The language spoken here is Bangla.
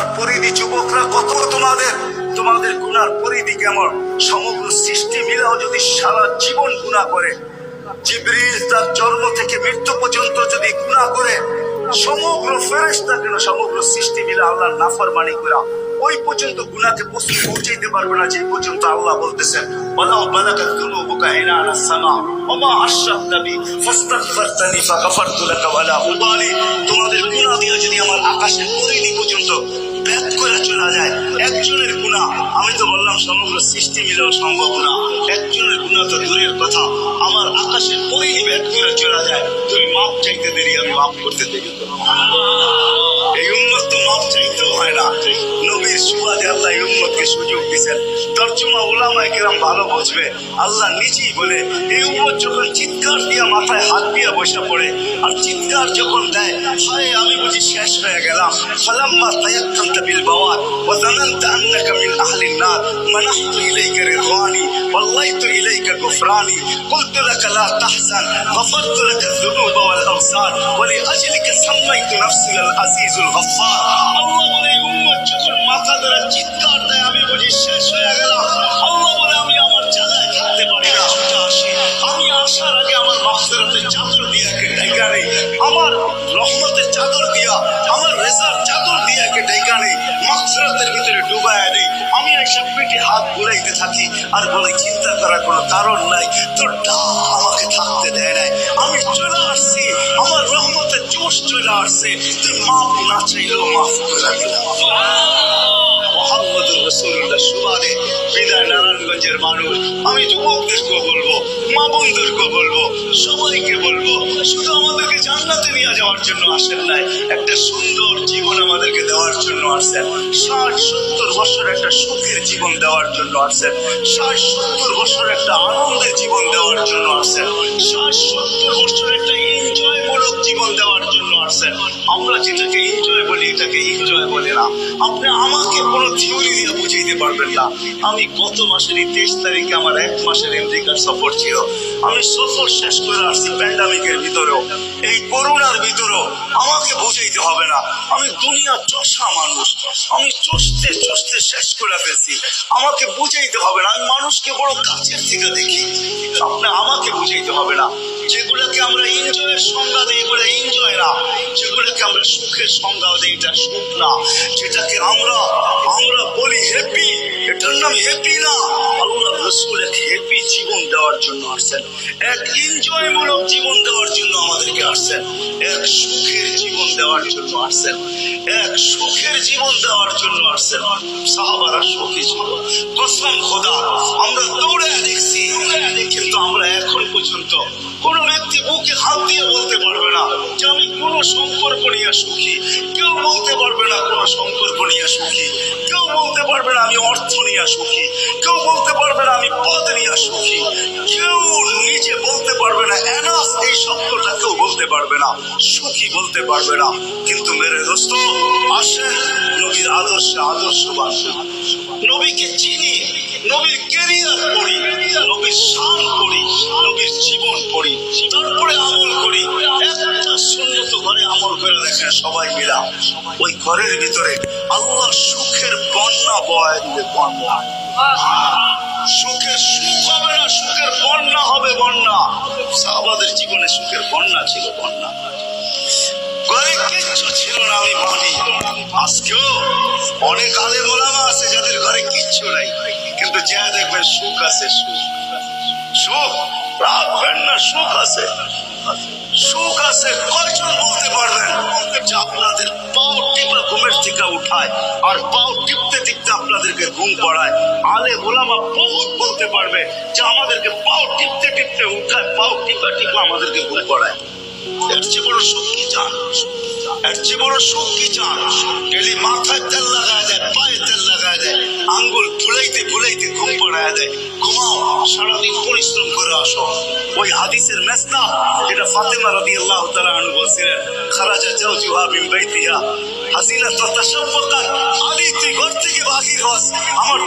গুনার পরিধি যুবকরা কত তোমাদের? তোমাদের গুনার পরিধি কেমন? সমগ্র সৃষ্টি মিলেও যদি সারা জীবন গুণা করে। জিব্রিল তার জন্ম থেকে মৃত্যু পর্যন্ত যদি গুণা করে, সমগ্র ফেরেশতা কেন সমগ্র সৃষ্টি মিলে আল্লাহর নাফরমানি করা? ওই পর্যন্ত পৌঁছে পৌঁছাইতে পারবে না যে পর্যন্ত আল্লাহ বলতেছেন, ওয়ালাউ বালাগাত যুনুবুকা ইনানা সামা। ওমা আশরাকতা বি ফাস্তাগফারতানি ফাগাফারতু লাকা ওয়ালা উবালি। তোমাদের গুনাহ দিয়ে যদি আমার আকাশের পরিধি পর্যন্ত করে চলে যায়। একজনের গুণা, আমি তো বললাম সমগ্র সৃষ্টি মিলেও সম্ভব না। একজনের গুণা তো দূরের কথা। আমার আকাশের পরিধি ব্যাক করে চলে যায়। তুমি মাপ চাইতে দেরি, আমি মাপ করতে দেরি। এই উন্নত মাপ চাইতেও হয় না। আল্লাহ এই উম্মতকে সুযোগ দিয়েছেন তর্জমা ওলামায়ে কেরাম ভালো বুঝবে আল্লাহ নিজেই বলে এই উম্মত যখন চিৎকার দিয়া মাথায় হাত দিয়া বসে পড়ে আর চিৎকার যখন দেয় হায় আমি বুঝি শেষ হয়ে গেলাম ফালাম্মা তায়াক্কালতা বিল বাওয়ার ওয়া জানানতা আন্নাকা মিন আহলিন নার মানাহতু ইলাইকা রিদওয়ানি والليت إليك غفراني قلت لك لا تحزن غفرت لك الذنوب والأوزار ولأجلك سميت نفسي العزيز الغفار আল্লাহ বলে এই উম্মত যখন মাথা ধরে চিৎকার দেয় আমি বুঝি শেষ হয়ে গেলাম আল্লাহ বলে, আমি আমার জায়গায় থাকতে পারি না, ছুটে আসি। আমি আসার আগে আমার মাফসিরাতের চাদর দিয়ে একে ডাইকা নেই আমার রহমতের চাদর দিয়া, আমার রেজার চাদর দিয়ে একে ডাইকা নেই মাফসিরাতের ভিতরে ডুবায় নেই আমি এসব পেটে হাত ঘুরাইতে থাকি। আর বলে, চিন্তা করার কোনো কারণ নাই। তোর ডাক আমাকে থাকতে দেয় নাই। আমি চলে আসছি। আমার রহমতের জোশ চলে আসছে। তুই মাফ না চাইলেও মাফ করে মোহাম্মদুর রসুল্লাহ সুবাদে বিদায় নারায়ণগঞ্জের মানুষ। আমি যুবকদেরকে বলব, মা বন্ধুরকে বলব, সবাইকে বলব, শুধু আমাদেরকে জান্নাতে নিয়ে যাওয়ার জন্য আসেন নাই, একটা সুন্দর জীবন আমাদেরকে দেওয়ার জন্য আসেন। ষাট সত্তর বছর একটা সুখের জীবন দেওয়ার জন্য আসেন। ষাট সত্তর বছর একটা আনন্দের জীবন দেওয়ার জন্য আসেন। ষাট সত্তর না, আপনি আমাকে কোনো থিওরি দিয়ে বুঝাইতে পারবেন না। আমি গত মাসের এই তেইশ তারিখে আমার এক মাসের আমেরিকার সফর ছিল। আমি সফর শেষ করে আসছি প্যান্ডামিকের ভিতরেও। এই করোনার ভিতরেও আমাকে বুঝাইতে হবে না। আমি দুনিয়া চষা মানুষ। আমি চষতে চষতে শেষ করে ফেলছি। আমাকে বুঝাইতে হবে না। আমি মানুষকে বড় কাছের থেকে দেখি। আপনি আমাকে বুঝাইতে হবে না। যেগুলোকে আমরা এনজয়ের সংজ্ঞা দিই, এগুলো এনজয় না। যেগুলোকে আমরা সুখের সংজ্ঞা দিই, এটা সুখ না। যেটাকে আমরা আমরা বলি হ্যাপি এটার নাম হ্যাপি না। আল্লাহ রসুল এক হ্যাপি জীবন দেওয়ার জন্য আসছেন। এক এনজয় মূলক জীবন দেওয়ার জন্য আমাদেরকে আসছেন। এক সুখের জীবন দেওয়ার জন্য আসছেন। এক সুখের জীবন দেওয়ার জন্য আসছেন। সাহাবারা সুখী ছিল। কসম খোদা, আমরা দৌড়ে হাত দিয়ে বলতে পারবে না যে আমি কোনো সম্পর্ক নিয়ে সুখী। কেউ বলতে পারবে না কোনো সম্পর্ক নিয়ে সুখী। কেউ বলতে পারবে না আমি অর্থ নিয়ে সুখী। কেউ বলতে পারবে না আমি পদ নিয়ে সুখী। পারবে না। এনাফ এই শব্দটা কেউ বলতে পারবে না, সুখী বলতে পারবে না। কিন্তু মেরে দোস্ত আসেন নবীর আদর্শে আদর্শবান নবীকে চিনি, নবীর কেরিয়ার পড়ি নবীর শান পড়ি নবীর জীবন পড়ি তারপরে আমল করি। একটা সবাই মিলা ওই ঘরের ভিতরে আল্লাহ সুখের বন্যা বয় দিবে, বন্যা। সুখের সুখ হবে না, সুখের বন্যা হবে বন্যা। সাহাবাদের জীবনে সুখের বন্যা ছিল, বন্যা। ঘরে কিচ্ছু ছিল না, আমি মানি। আজকেও অনেক আলে মোলামা আছে যাদের ঘরে কিচ্ছু নাই। কিন্তু যা দেখবেন, সুখ আছে, সুখ। সুখ? রাখবেন না, সুখ আছে। সুখ আছে, কয়জন বলতে পারবেন? যে আপনাদের পাও টিপা ঘুমের থেকে উঠায়, আর পাও টিপতে টিপতে আপনাদেরকে ঘুম পড়ায়। আলে গোলামা বহুত বলতে পারবে যে আমাদেরকে পাও টিপতে টিপতে উঠায়, পাও টিপা টিপা আমাদেরকে ঘুম পড়ায়। এর চেয়ে বড় সুখ কি চান এর চেয়ে বড় সুখ কি চান ডেলি মাথায় তেল লাগায় দেয় আঙ্গুল ফুলাইতে ফুলাইতে ঘুম পড়ায় দেয়। ঘুমাও, সারাদিন পরিশ্রম করে আসো। ওই হাদিসের মেসনা যেটা ফাতেমা রাদি আল্লাহ তালা আনু বলছিলেন, খারাজা যাও জুহা বিন বাইতিয়া হাসিনা তথা সম্পর্কার আলী তুই ঘর থেকে বাহির হস। আমার